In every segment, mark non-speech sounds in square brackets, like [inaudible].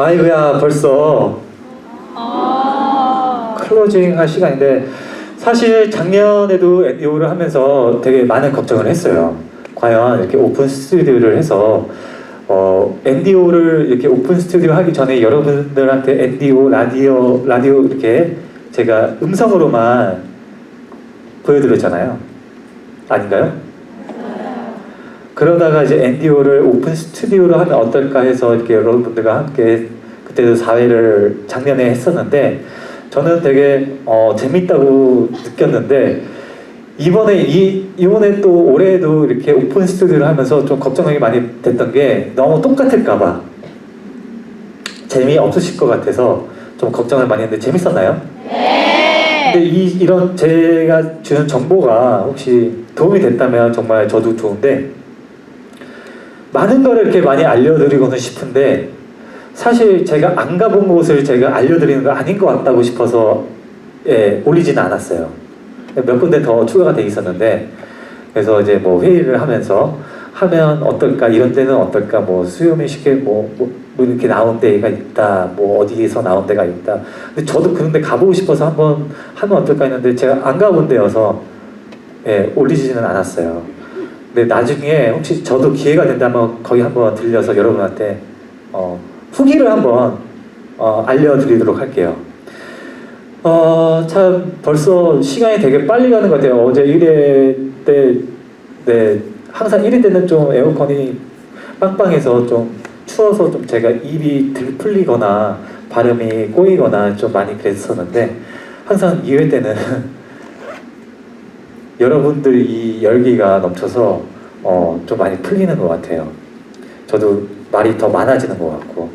아이고야 벌써 클로징 할 시간인데 사실 작년에도 엔디오를 하면서 되게 많은 걱정을 했어요. 과연 이렇게 오픈 스튜디오를 해서 어, 엔디오를 이렇게 오픈 스튜디오 하기 전에 여러분들한테 엔디오 라디오 라디오 이렇게 제가 음성으로만 보여드렸잖아요. 아닌가요? 그러다가 이제 엔디오를 오픈 스튜디오로 하면 어떨까 해서 이렇게 여러분들과 함께 그때도 4회를 작년에 했었는데 저는 되게 어, 재밌다고 느꼈는데 이번에 이 이번에 또 올해도 이렇게 오픈 스튜디오를 하면서 좀 걱정이 많이 됐던 게 너무 똑같을까봐 재미 없으실 것 같아서 좀 걱정을 많이 했는데 재밌었나요? 네. 근데 이 이런 제가 주는 정보가 혹시 도움이 됐다면 정말 저도 좋은데 많은 거를 이렇게 많이 알려드리고는 싶은데 사실 제가 안 가본 곳을 제가 알려드리는 거 아닌 것 같다고 싶어서 예, 올리지는 않았어요. 몇 군데 더 추가가 돼 있었는데 그래서 이제 뭐 회의를 하면서 하면 어떨까 이런 데는 어떨까 뭐 수요미 쉽게 뭐, 뭐, 뭐 이렇게 나온 데가 있다 뭐 어디에서 나온 데가 있다 근데 저도 그런 데 가보고 싶어서 한번 하면 어떨까 했는데 제가 안 가본 데여서 예, 올리지는 않았어요 근데 나중에 혹시 저도 기회가 된다면 거기 한번 들려서 여러분한테 어, 후기를 한번 어, 알려드리도록 할게요. 어, 참 벌써 시간이 되게 빨리 가는 것 같아요. 어제 1회 때, 네, 항상 1회 때는 좀 에어컨이 빵빵해서 좀 추워서 좀 제가 입이 들풀리거나 발음이 꼬이거나 좀 많이 그랬었는데 항상 2회 때는 [laughs] 여러분들 이 열기가 넘쳐서 어, 좀 많이 풀리는 것 같아요. 저도 말이 더 많아지는 것 같고.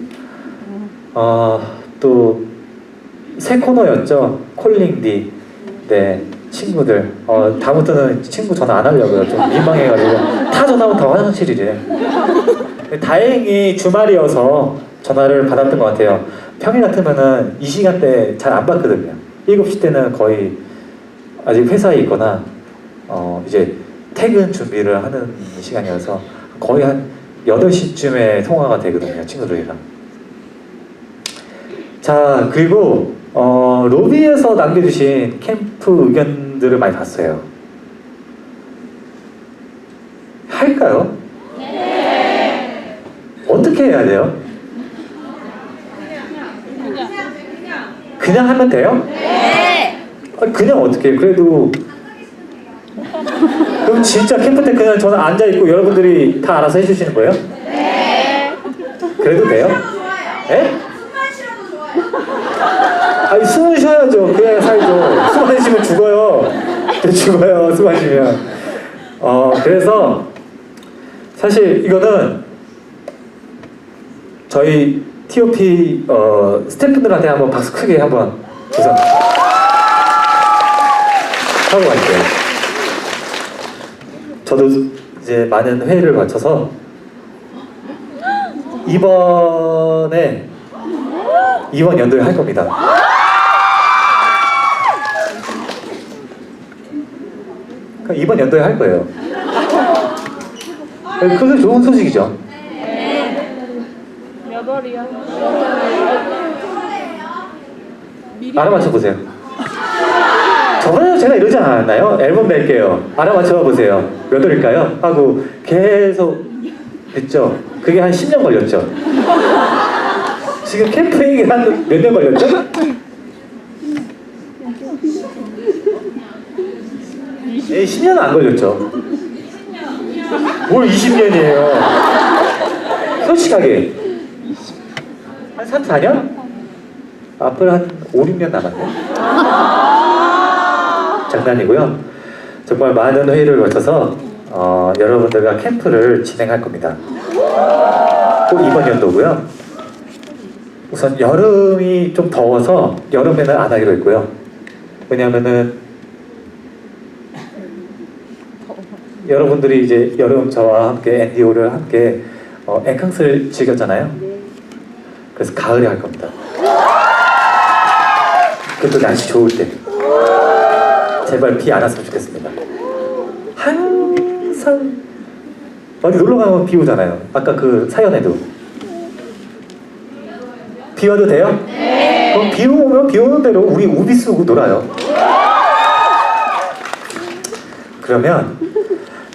어, 또새 코너였죠? 콜링디 네 친구들. 어, 다음부터는 친구 전화 안 하려고요. 좀 민망해가지고. 다 전화하면 다 화장실이래. 다행히 주말이어서 전화를 받았던 것 같아요. 평일 같으면은 이 시간대 잘 안 받거든요. 7시 때는 거의 아직 회사에 있거나 어, 이제 퇴근 준비를 하는 시간이어서 거의 한 8시쯤에 통화가 되거든요 친구들이랑 자 그리고 어, 로비에서 남겨주신 캠프 의견들을 많이 봤어요 할까요? 네 어떻게 해야 돼요? 그냥 하면 돼요? 네. 아니, 그냥 어떻게 해? 그래도 그럼 진짜 캠프 때 그냥 저는 앉아 있고 여러분들이 다 알아서 해주시는 거예요? 네. 그래도 돼요? 예? 아니 숨을 쉬어야죠. 그냥 살죠. 숨 안 쉬면 죽어요. 네, 죽어요. 숨 안 쉬면. 어 그래서 사실 이거는 저희 TOP 어, 스태프들한테 한번 박수 크게 한번 우선 하고 갈게요. 저도 이제 많은 회의를 거쳐서 이번에 이번 연도에 할 겁니다. 그러니까 이번 연도에 할 거예요. 그게 좋은 소식이죠. 몇 월이야? 알아맞혀 보세요. 저번에 제가 이러지 않았나요? 앨범 낼게요. 알아맞혀 보세요. 몇 월일까요? 하고 계속 했죠. 그게 한 10년 걸렸죠. 지금 캠프 얘기 한몇 년 걸렸죠? 예, 10년은 안 걸렸죠. 뭘 20년이에요? 솔직하게. 한 3, 4년? 앞으로 한 5, 6년 남았네. 장난이고요. 정말 많은 회의를 거쳐서 어, 여러분들과 캠프를 진행할 겁니다. 꼭 이번 연도고요. 우선 여름이 좀 더워서 여름에는 안 하기로 했고요. 왜냐하면은 여러분들이 이제 여름 저와 함께 앤디오를 함께 어, 엔캉스를 즐겼잖아요. 그래서 가을에 할 겁니다. 그것도 날씨 좋을 때. 제발 비 안 왔으면 좋겠습니다. 항상 어디 놀러 가면 비 오잖아요. 아까 그 사연에도. 비 와도 돼요? 네. 그럼 비 오면 비 오는 대로 우리 우비 쓰고 놀아요. 그러면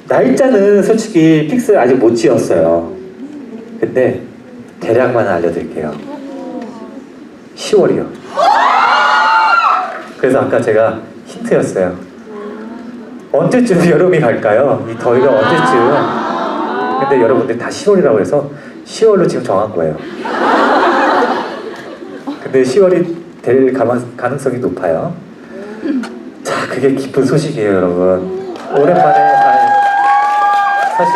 날짜는 솔직히 픽스 아직 못 지었어요. 근데 대략만 알려드릴게요. 10월이요. 그래서 아까 제가 힌트였어요. 언제쯤 [laughs] 여름이 갈까요? 이 더위가 언제쯤? 근데 여러분들이 다 10월이라고 해서 10월로 지금 정한 거예요. 근데 10월이 될 가능성이 높아요. 자, 그게 기쁜 소식이에요, 여러분. 오랜만에 아, 사실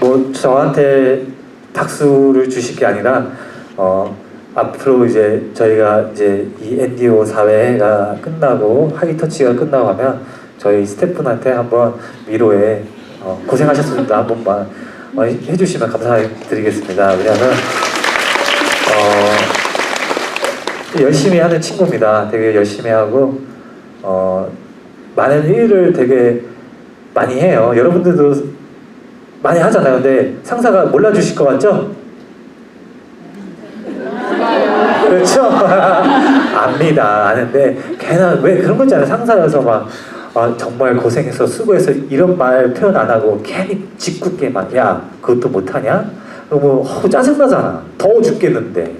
뭐 저한테 박수를 주실 게 아니라 어, 앞으로 이제 저희가 이제 이 NDO 사회가 끝나고 하이터치가 끝나고 하면 저희 스태프분한테 한번 위로에 어, 고생하셨습니다 한 번만 어, 해주시면 감사드리겠습니다. 왜냐하면 어, 열심히 하는 친구입니다. 되게 열심히 하고 어, 많은 일을 되게 많이 해요. 여러분들도 많이 하잖아요. 근데 상사가 몰라주실 것 같죠? 그렇죠? [laughs] 압니다. 아는데 걔는 왜 그런 거 있잖아요. 상사여서 막 아, 정말 고생해서 수고해서 이런 말 표현 안 하고 괜히 짓궂게 막 야 그것도 못하냐? 그러면 어, 짜증나잖아. 더워 죽겠는데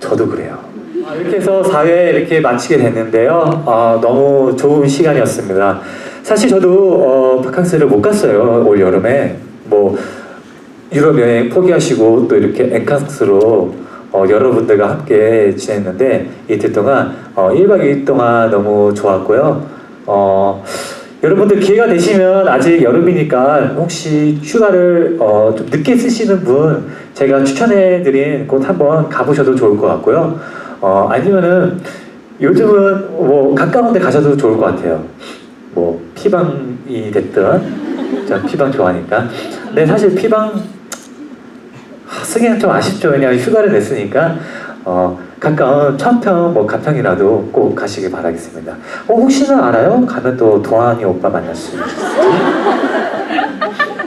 저도 그래요. 아, 이렇게 해서 4회 이렇게 마치게 됐는데요. 아, 너무 좋은 시간이었습니다. 사실 저도 어, 바캉스를 못 갔어요. 올 여름에. 뭐 유럽 여행 포기하시고 또 이렇게 엔캉스로 어, 여러분들과 함께 지냈는데 이틀 동안 어, 1박 2일 동안 너무 좋았고요. 어, 여러분들 기회가 되시면 아직 여름이니까 혹시 휴가를 어, 좀 늦게 쓰시는 분 제가 추천해드린 곳 한번 가보셔도 좋을 것 같고요. 어, 아니면은 요즘은 뭐 가까운 데 가셔도 좋을 것 같아요. 뭐 피방이 됐든 저 피방 좋아하니까. 근데 사실 피방 하, 쓰기는 좀 아쉽죠. 왜냐하면 휴가를 냈으니까 어, 가까운 천평, 뭐 가평이라도 꼭 가시길 바라겠습니다. 어, 혹시나 알아요? 가면 또 동환이 오빠 만날 수 [laughs]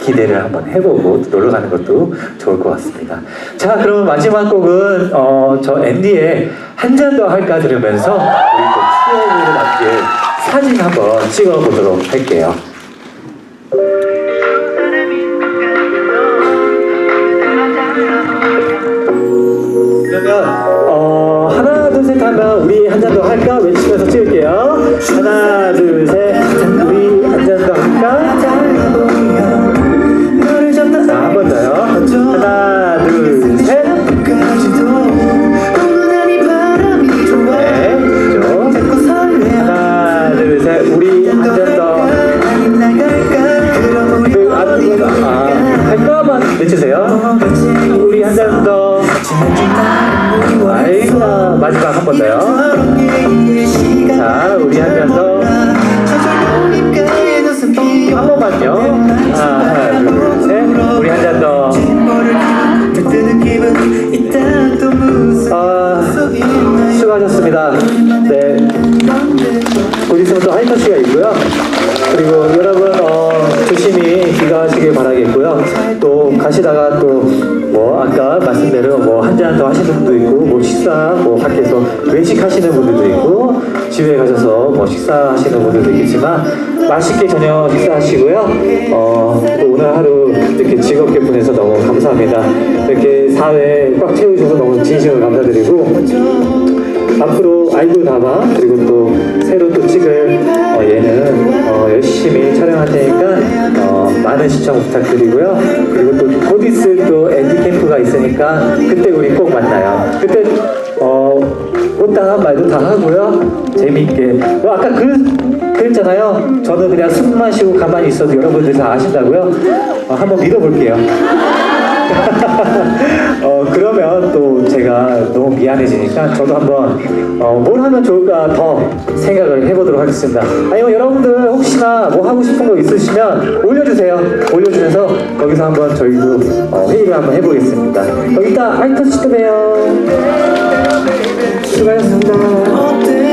기대를 한번 해보고 또 놀러 가는 것도 좋을 것 같습니다. 자, 그러면 마지막 곡은 어, 저 앤디의 한 잔 더 할까 들으면서 우리 또 추억으로 남길 사진 한번 찍어보도록 할게요. 그러면 어, 하나 둘 셋 하면 우리 한 잔 더 할까? 외치면서 찍 번만요. 하나, 둘, 셋. 우리 한 잔 더. 아, 수고하셨습니다. 네. 곧 있으면 또 하이터치가 있고요. 그리고 여러분 어, 조심히 귀가하시길 바라겠고요. 또 가시다가 또 뭐 아까 말씀대로 뭐 한 잔 더 하시는 분도 있고 뭐 식사 뭐 밖에서 외식하시는 분들도 있고 집에 가셔서 뭐 식사하시는 분들도 있겠지만 맛있게 저녁 식사하시고요. 어, 또 오늘 하루 이렇게 즐겁게 보내서 너무 감사합니다. 이렇게 사회 꽉 채우셔서 너무 진심으로 감사드리고 앞으로 아이돌 다마 그리고 또 새로 또 찍을 어, 예능 어, 열심히 촬영할 테니까 어, 많은 시청 부탁드리고요. 그리고 또 곧 있을 또 엔디 캠프가 있으니까 그때 우리 꼭 만나요. 그때 어, 꽃다한 말도 다 하고요. 재미있게. 어, 아까 그 그랬잖아요. 저는 그냥 숨만 쉬고 가만히 있어도 여러분들 다 아신다고요. 어, 한번 믿어볼게요. [laughs] 어, 그러면 또 제가 너무 미안해지니까 저도 한번 어, 뭘 하면 좋을까 더 생각을 해보도록 하겠습니다. 아니면 여러분들 혹시나 뭐 하고 싶은 거 있으시면 올려주세요. 올려주셔서 거기서 한번 저희도 어, 회의를 한번 해보겠습니다. 그럼 이따 하이터치 때 봬요. 수고하셨습니다.